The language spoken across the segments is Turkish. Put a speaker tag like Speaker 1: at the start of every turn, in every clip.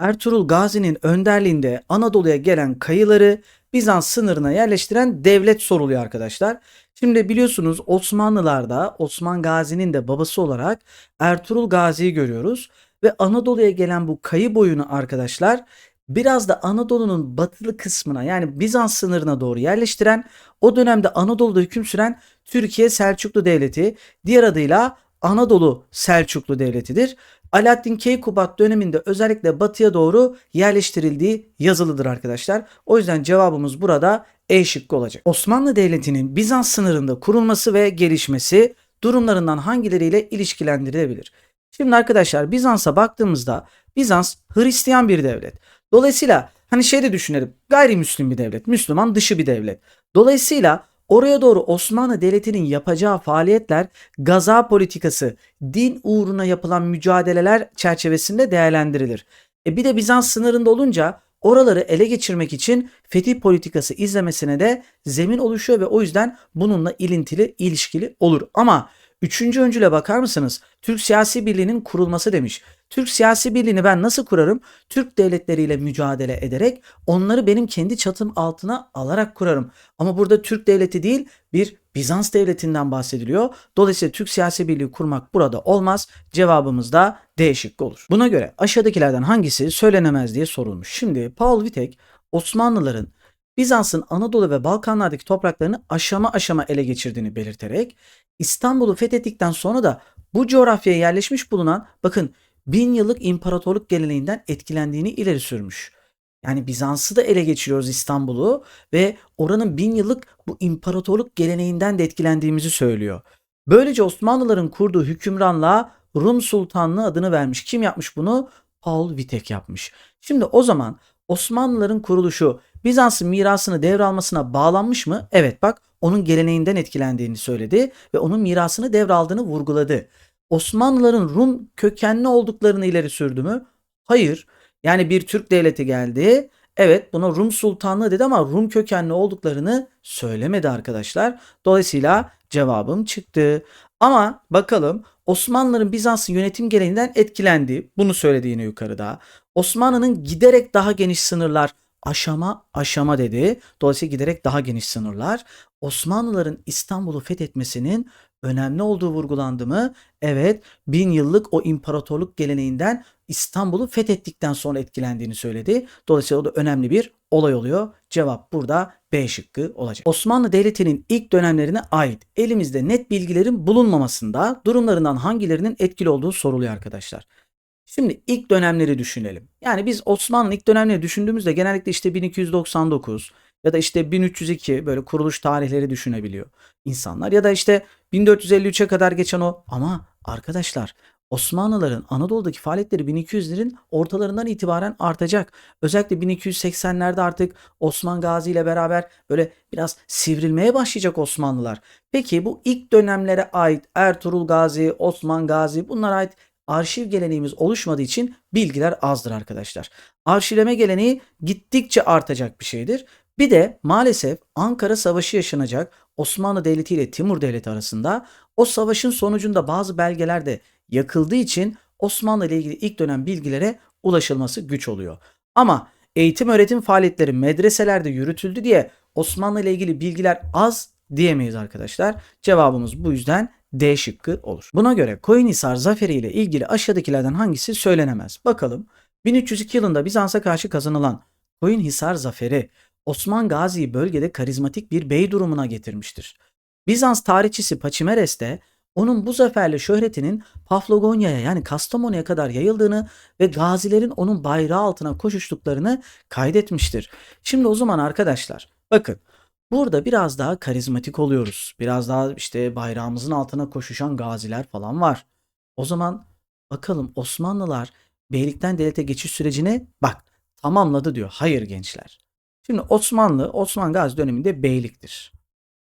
Speaker 1: Ertuğrul Gazi'nin önderliğinde Anadolu'ya gelen kayıları Bizans sınırına yerleştiren devlet soruluyor arkadaşlar. Şimdi biliyorsunuz Osmanlılarda Osman Gazi'nin de babası olarak Ertuğrul Gazi'yi görüyoruz. Ve Anadolu'ya gelen bu kayı boyunu arkadaşlar biraz da Anadolu'nun batılı kısmına yani Bizans sınırına doğru yerleştiren o dönemde Anadolu'da hüküm süren Türkiye Selçuklu Devleti diğer adıyla Anadolu Selçuklu Devleti'dir. Alaaddin Keykubat döneminde özellikle batıya doğru yerleştirildiği yazılıdır arkadaşlar. O yüzden cevabımız burada E şıkkı olacak. Osmanlı Devleti'nin Bizans sınırında kurulması ve gelişmesi durumlarından hangileriyle ilişkilendirilebilir? Şimdi arkadaşlar Bizans'a baktığımızda Bizans Hristiyan bir devlet. Dolayısıyla hani şey de düşünelim gayrimüslim bir devlet, Müslüman dışı bir devlet. Dolayısıyla oraya doğru Osmanlı Devleti'nin yapacağı faaliyetler gaza politikası, din uğruna yapılan mücadeleler çerçevesinde değerlendirilir. E bir de Bizans sınırında olunca oraları ele geçirmek için fetih politikası izlemesine de zemin oluşuyor ve o yüzden bununla ilintili, ilişkili olur. Ama üçüncü öncüle bakar mısınız? Türk Siyasi Birliği'nin kurulması demiş. Türk siyasi birliğini ben nasıl kurarım? Türk devletleriyle mücadele ederek onları benim kendi çatım altına alarak kurarım. Ama burada Türk devleti değil bir Bizans devletinden bahsediliyor. Dolayısıyla Türk siyasi birliği kurmak burada olmaz. Cevabımız da D şıkkı olur. Buna göre aşağıdakilerden hangisi söylenemez diye sorulmuş. Şimdi Paul Vitek Osmanlıların Bizans'ın Anadolu ve Balkanlardaki topraklarını aşama aşama ele geçirdiğini belirterek İstanbul'u fethettikten sonra da bu coğrafyaya yerleşmiş bulunan bakın bin yıllık imparatorluk geleneğinden etkilendiğini ileri sürmüş. Yani Bizans'ı da ele geçiriyoruz İstanbul'u ve oranın bin yıllık bu imparatorluk geleneğinden de etkilendiğimizi söylüyor. Böylece Osmanlıların kurduğu hükümranlığa Rum Sultanlığı adını vermiş. Kim yapmış bunu? Paul Vitek yapmış. Şimdi o zaman Osmanlıların kuruluşu Bizans'ın mirasını devralmasına bağlanmış mı? Evet bak onun geleneğinden etkilendiğini söyledi ve onun mirasını devraldığını vurguladı. Osmanlıların Rum kökenli olduklarını ileri sürdü mü? Hayır. Yani bir Türk devleti geldi. Evet buna Rum Sultanlığı dedi ama Rum kökenli olduklarını söylemedi arkadaşlar. Dolayısıyla cevabım çıktı. Ama bakalım Osmanlıların Bizans'ın yönetim geleneğinden etkilendi. Bunu söyledi yine yukarıda. Osmanlı'nın giderek daha geniş sınırlar aşama aşama dedi. Dolayısıyla giderek daha geniş sınırlar. Osmanlıların İstanbul'u fethetmesinin önemli olduğu vurgulandı mı? Evet, bin yıllık o imparatorluk geleneğinden İstanbul'u fethettikten sonra etkilendiğini söyledi. Dolayısıyla o da önemli bir olay oluyor. Cevap burada B şıkkı olacak. Osmanlı Devleti'nin ilk dönemlerine ait elimizde net bilgilerin bulunmamasında durumlarından hangilerinin etkili olduğu soruluyor arkadaşlar. Şimdi ilk dönemleri düşünelim. Yani biz Osmanlı ilk dönemleri düşündüğümüzde genellikle işte 1299 ya da işte 1302 böyle kuruluş tarihleri düşünebiliyor insanlar. Ya da işte 1453'e kadar geçen o ama arkadaşlar Osmanlıların Anadolu'daki faaliyetleri 1200'lerin ortalarından itibaren artacak. Özellikle 1280'lerde artık Osman Gazi ile beraber böyle biraz sivrilmeye başlayacak Osmanlılar. Peki bu ilk dönemlere ait Ertuğrul Gazi, Osman Gazi bunlara ait arşiv geleneğimiz oluşmadığı için bilgiler azdır arkadaşlar. Arşivleme geleneği gittikçe artacak bir şeydir. Bir de maalesef Ankara Savaşı yaşanacak Osmanlı Devleti ile Timur Devleti arasında o savaşın sonucunda bazı belgeler de yakıldığı için Osmanlı ile ilgili ilk dönem bilgilere ulaşılması güç oluyor. Ama eğitim öğretim faaliyetleri medreselerde yürütüldü diye Osmanlı ile ilgili bilgiler az diyemeyiz arkadaşlar. Cevabımız bu yüzden D şıkkı olur. Buna göre Koyunhisar zaferi ile ilgili aşağıdakilerden hangisi söylenemez? Bakalım. 1302 yılında Bizans'a karşı kazanılan Koyunhisar zaferi Osman Gazi'yi bölgede karizmatik bir bey durumuna getirmiştir. Bizans tarihçisi Paçimeres de onun bu zaferle şöhretinin Paflagonya'ya yani Kastamonu'ya kadar yayıldığını ve gazilerin onun bayrağı altına koşuştuklarını kaydetmiştir. Şimdi o zaman arkadaşlar bakın burada biraz daha karizmatik oluyoruz. Biraz daha işte bayrağımızın altına koşuşan gaziler falan var. O zaman bakalım Osmanlılar beylikten devlete geçiş sürecini bak tamamladı diyor. Hayır gençler. Şimdi Osmanlı, Osman Gazi döneminde beyliktir.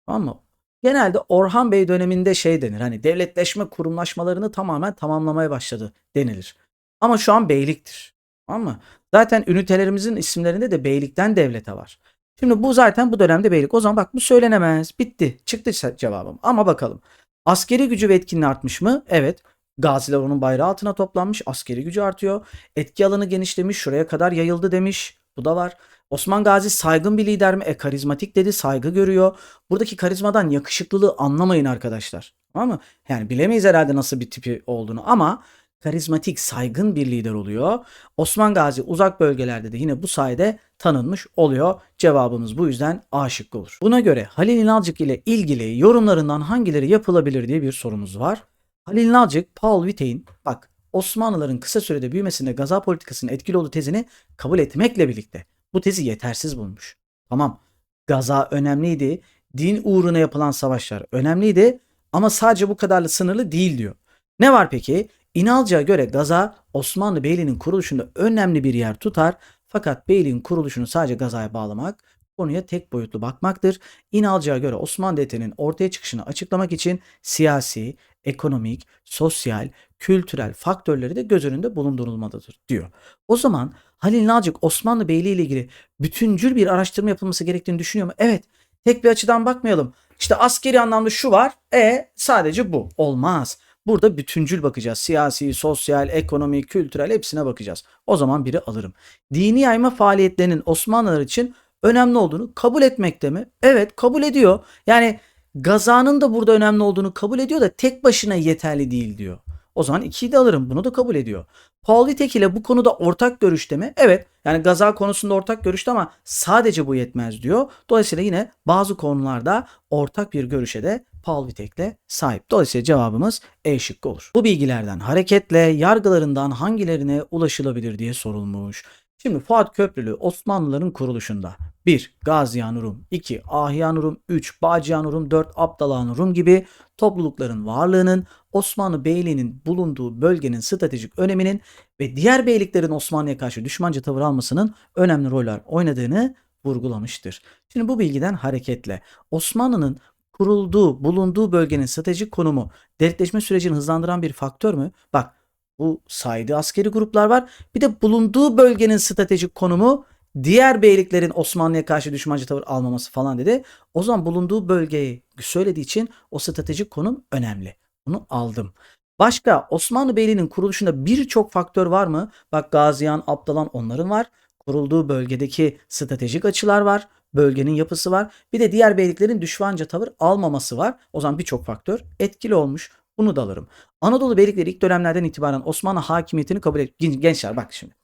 Speaker 1: Tamam mı? Genelde Orhan Bey döneminde şey denir. Hani devletleşme kurumlaşmalarını tamamen tamamlamaya başladı denilir. Ama şu an beyliktir. Tamam mı? Zaten ünitelerimizin isimlerinde de beylikten devlete var. Şimdi bu zaten bu dönemde beylik. O zaman bak bu söylenemez. Bitti. Çıktı cevabım. Ama bakalım. Askeri gücü ve etkinliği artmış mı? Evet. Gaziler onun bayrağı altına toplanmış. Askeri gücü artıyor. Etki alanı genişlemiş. Şuraya kadar yayıldı demiş. Bu da var. Osman Gazi saygın bir lider mi? E karizmatik dedi. Saygı görüyor. Buradaki karizmadan yakışıklılığı anlamayın arkadaşlar. Tamam mı? Yani bilemeyiz herhalde nasıl bir tipi olduğunu ama karizmatik, saygın bir lider oluyor. Osman Gazi uzak bölgelerde de yine bu sayede tanınmış oluyor. Cevabımız bu yüzden A şıkkı olur. Buna göre Halil İnalcık ile ilgili yorumlarından hangileri yapılabilir diye bir sorumuz var. Halil İnalcık, Paul Vite'in bak Osmanlıların kısa sürede büyümesinde gaza politikasının etkili olduğu tezini kabul etmekle birlikte bu tezi yetersiz bulmuş. Tamam gaza önemliydi, din uğruna yapılan savaşlar önemliydi ama sadece bu kadarla sınırlı değil diyor. Ne var peki? İnalcı'ya göre Gaza Osmanlı Beyliği'nin kuruluşunda önemli bir yer tutar fakat Beyliğin kuruluşunu sadece Gaza'ya bağlamak konuya tek boyutlu bakmaktır. İnalcı'ya göre Osmanlı Devleti'nin ortaya çıkışını açıklamak için siyasi, ekonomik, sosyal, kültürel faktörleri de göz önünde bulundurulmalıdır diyor. O zaman Halil Nalcık Osmanlı Beyliği ile ilgili bütüncül bir araştırma yapılması gerektiğini düşünüyor mu? Evet. Tek bir açıdan bakmayalım. İşte askeri anlamda şu var. E sadece bu. Olmaz. Burada bütüncül bakacağız. Siyasi, sosyal, ekonomik, kültürel hepsine bakacağız. O zaman biri alırım. Dini yayma faaliyetlerinin Osmanlılar için önemli olduğunu kabul etmekte mi? Evet kabul ediyor. Yani Gaza'nın da burada önemli olduğunu kabul ediyor da tek başına yeterli değil diyor. O zaman ikiyi de alırım. Bunu da kabul ediyor. Paul Vitek ile bu konuda ortak görüşte mi? Evet. Yani Gaza konusunda ortak görüşte ama sadece bu yetmez diyor. Dolayısıyla yine bazı konularda ortak bir görüşe de Paul Vitek'le sahip. Dolayısıyla cevabımız E şıkkı olur. Bu bilgilerden hareketle yargılarından hangilerine ulaşılabilir diye sorulmuş. Şimdi Fuat Köprülü Osmanlıların kuruluşunda 1. Gaziyan Rum 2. Ahyan Rum 3. Bağcıyan Rum 4. Abdalan gibi toplulukların varlığının Osmanlı Beyliği'nin bulunduğu bölgenin stratejik öneminin ve diğer beyliklerin Osmanlı'ya karşı düşmanca tavır almasının önemli roller oynadığını vurgulamıştır. Şimdi bu bilgiden hareketle Osmanlı'nın kurulduğu, bulunduğu bölgenin stratejik konumu devletleşme sürecini hızlandıran bir faktör mü? Bak bu saydığı askeri gruplar var. Bir de bulunduğu bölgenin stratejik konumu diğer beyliklerin Osmanlı'ya karşı düşmancı tavır almaması falan dedi. O zaman bulunduğu bölgeyi söylediği için o stratejik konum önemli. Bunu aldım. Başka Osmanlı Beyliği'nin kuruluşunda birçok faktör var mı? Bak Gaziyan, Abdalan onların var. Kurulduğu bölgedeki stratejik açılar var. Bölgenin yapısı var. Bir de diğer beyliklerin düşmanca tavır almaması var. O zaman birçok faktör etkili olmuş. Bunu da alırım. Anadolu beylikleri ilk dönemlerden itibaren Osmanlı hakimiyetini kabul et. Gençler bak şimdi.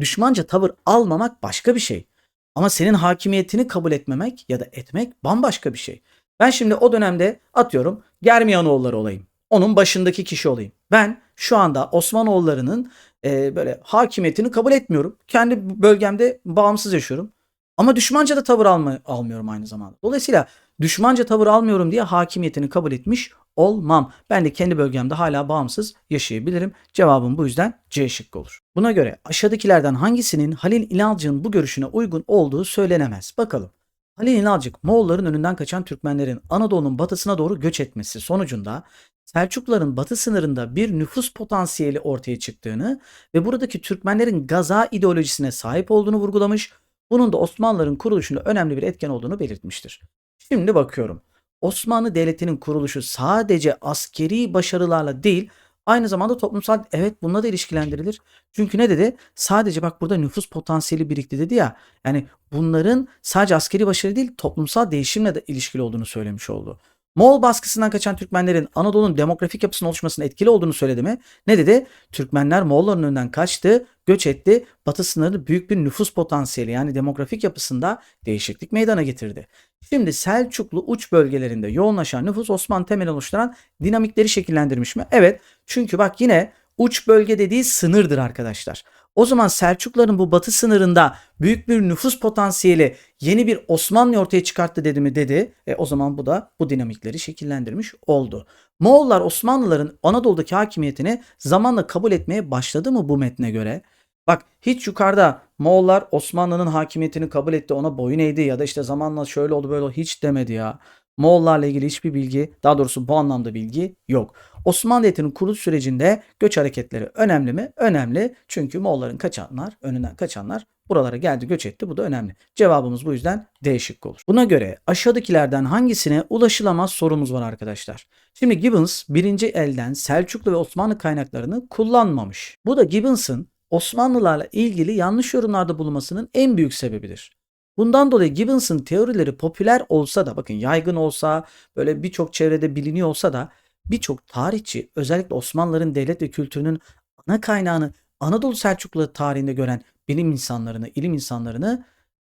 Speaker 1: Düşmanca tavır almamak başka bir şey. Ama senin hakimiyetini kabul etmemek ya da etmek bambaşka bir şey. Ben şimdi o dönemde atıyorum Germiyanoğulları olayım. Onun başındaki kişi olayım. Ben şu anda Osmanoğulları'nın e, böyle hakimiyetini kabul etmiyorum. Kendi bölgemde bağımsız yaşıyorum. Ama düşmanca da tavır alma, almıyorum aynı zamanda. Dolayısıyla düşmanca tavır almıyorum diye hakimiyetini kabul etmiş olmam. Ben de kendi bölgemde hala bağımsız yaşayabilirim. Cevabım bu yüzden C şıkkı olur. Buna göre aşağıdakilerden hangisinin Halil İnalcık'ın bu görüşüne uygun olduğu söylenemez. Bakalım. Halil İnalcık Moğolların önünden kaçan Türkmenlerin Anadolu'nun batısına doğru göç etmesi sonucunda Selçukluların batı sınırında bir nüfus potansiyeli ortaya çıktığını ve buradaki Türkmenlerin Gaza ideolojisine sahip olduğunu vurgulamış. Bunun da Osmanlıların kuruluşunda önemli bir etken olduğunu belirtmiştir. Şimdi bakıyorum. Osmanlı Devleti'nin kuruluşu sadece askeri başarılarla değil, aynı zamanda toplumsal evet bununla da ilişkilendirilir. Çünkü ne dedi? Sadece bak burada nüfus potansiyeli birikti dedi ya. Yani bunların sadece askeri başarı değil, toplumsal değişimle de ilişkili olduğunu söylemiş oldu. Moğol baskısından kaçan Türkmenlerin Anadolu'nun demografik yapısının oluşmasına etkili olduğunu söyledi mi? Ne dedi? Türkmenler Moğolların önünden kaçtı, göç etti. Batı sınırı büyük bir nüfus potansiyeli yani demografik yapısında değişiklik meydana getirdi. Şimdi Selçuklu uç bölgelerinde yoğunlaşan nüfus Osmanlı temel oluşturan dinamikleri şekillendirmiş mi? Evet. Çünkü bak yine uç bölge dediği sınırdır arkadaşlar. O zaman Selçukluların bu batı sınırında büyük bir nüfus potansiyeli yeni bir Osmanlı ortaya çıkarttı dedi mi dedi. E, o zaman bu da bu dinamikleri şekillendirmiş oldu. Moğollar Osmanlıların Anadolu'daki hakimiyetini zamanla kabul etmeye başladı mı bu metne göre? Bak hiç yukarıda Moğollar Osmanlı'nın hakimiyetini kabul etti ona boyun eğdi ya da işte zamanla şöyle oldu böyle oldu hiç demedi ya. Moğollarla ilgili hiçbir bilgi daha doğrusu bu anlamda bilgi yok. Osmanlı Devleti'nin kuruluş sürecinde göç hareketleri önemli mi? Önemli. Çünkü Moğolların kaçanlar, önünden kaçanlar buralara geldi göç etti. Bu da önemli. Cevabımız bu yüzden D şıkkı olur. Buna göre aşağıdakilerden hangisine ulaşılamaz sorumuz var arkadaşlar. Şimdi Gibbons birinci elden Selçuklu ve Osmanlı kaynaklarını kullanmamış. Bu da Gibbons'ın Osmanlılarla ilgili yanlış yorumlarda bulunmasının en büyük sebebidir. Bundan dolayı Gibbons'ın teorileri popüler olsa da bakın yaygın olsa böyle birçok çevrede biliniyor olsa da birçok tarihçi özellikle Osmanlıların devlet ve kültürünün ana kaynağını Anadolu Selçuklu tarihinde gören bilim insanlarını, ilim insanlarını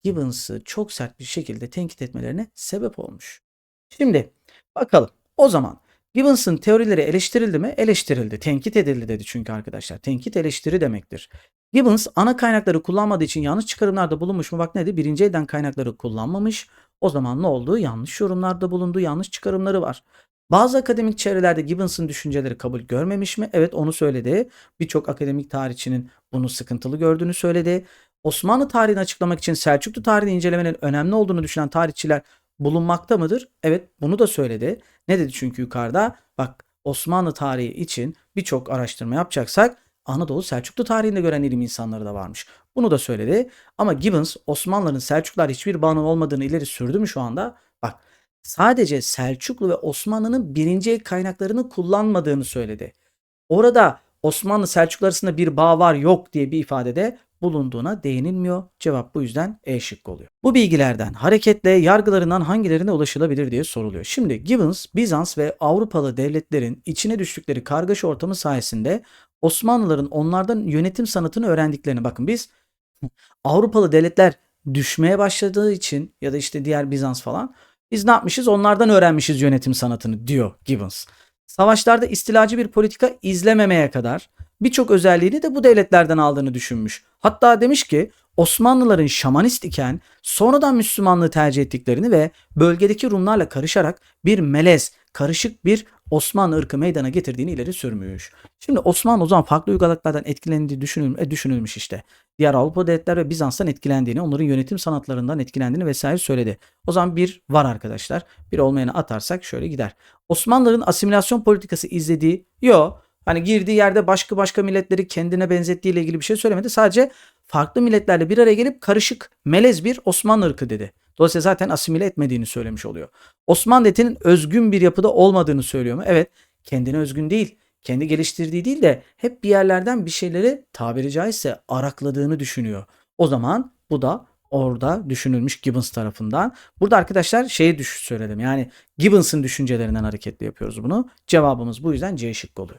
Speaker 1: Gibbons'ı çok sert bir şekilde tenkit etmelerine sebep olmuş. Şimdi bakalım o zaman Gibbons'ın teorileri eleştirildi mi? Eleştirildi. Tenkit edildi dedi çünkü arkadaşlar. Tenkit eleştiri demektir. Gibbons ana kaynakları kullanmadığı için yanlış çıkarımlarda bulunmuş mu? Bak ne dedi? Birinci elden kaynakları kullanmamış. O zaman ne oldu? Yanlış yorumlarda bulundu. Yanlış çıkarımları var. Bazı akademik çevrelerde Gibbons'ın düşünceleri kabul görmemiş mi? Evet onu söyledi. Birçok akademik tarihçinin bunu sıkıntılı gördüğünü söyledi. Osmanlı tarihini açıklamak için Selçuklu tarihini incelemenin önemli olduğunu düşünen tarihçiler bulunmakta mıdır? Evet bunu da söyledi. Ne dedi çünkü yukarıda? Bak Osmanlı tarihi için birçok araştırma yapacaksak Anadolu Selçuklu tarihinde gören ilim insanları da varmış. Bunu da söyledi. Ama Gibbons Osmanlıların Selçuklular hiçbir bağının olmadığını ileri sürdü mü şu anda? Bak sadece Selçuklu ve Osmanlı'nın birinci el kaynaklarını kullanmadığını söyledi. Orada Osmanlı Selçuklu arasında bir bağ var yok diye bir ifadede bulunduğuna değinilmiyor. Cevap bu yüzden E şıkkı oluyor. Bu bilgilerden hareketle yargılarından hangilerine ulaşılabilir diye soruluyor. Şimdi Gibbons, Bizans ve Avrupalı devletlerin içine düştükleri kargaşa ortamı sayesinde Osmanlıların onlardan yönetim sanatını öğrendiklerini bakın biz Avrupalı devletler düşmeye başladığı için ya da işte diğer Bizans falan biz ne yapmışız? Onlardan öğrenmişiz yönetim sanatını diyor Gibbons. Savaşlarda istilacı bir politika izlememeye kadar birçok özelliğini de bu devletlerden aldığını düşünmüş. Hatta demiş ki Osmanlıların şamanist iken sonradan Müslümanlığı tercih ettiklerini ve bölgedeki Rumlarla karışarak bir melez, karışık bir Osmanlı ırkı meydana getirdiğini ileri sürmüş. Şimdi Osmanlı o zaman farklı uygarlıklardan etkilendiği düşünül, e, düşünülmüş işte. Diğer Avrupa devletler ve Bizans'tan etkilendiğini, onların yönetim sanatlarından etkilendiğini vesaire söyledi. O zaman bir var arkadaşlar. Bir olmayanı atarsak şöyle gider. Osmanlıların asimilasyon politikası izlediği, yo hani girdiği yerde başka başka milletleri kendine benzettiği ile ilgili bir şey söylemedi. Sadece farklı milletlerle bir araya gelip karışık, melez bir Osmanlı ırkı dedi. Dolayısıyla zaten asimile etmediğini söylemiş oluyor. Osmanlı devletinin özgün bir yapıda olmadığını söylüyor mu? Evet. Kendine özgün değil. Kendi geliştirdiği değil de hep bir yerlerden bir şeyleri tabiri caizse arakladığını düşünüyor. O zaman bu da orada düşünülmüş Gibbons tarafından. Burada arkadaşlar şeyi düş söyledim. Yani Gibbons'ın düşüncelerinden hareketle yapıyoruz bunu. Cevabımız bu yüzden C şıkkı oluyor.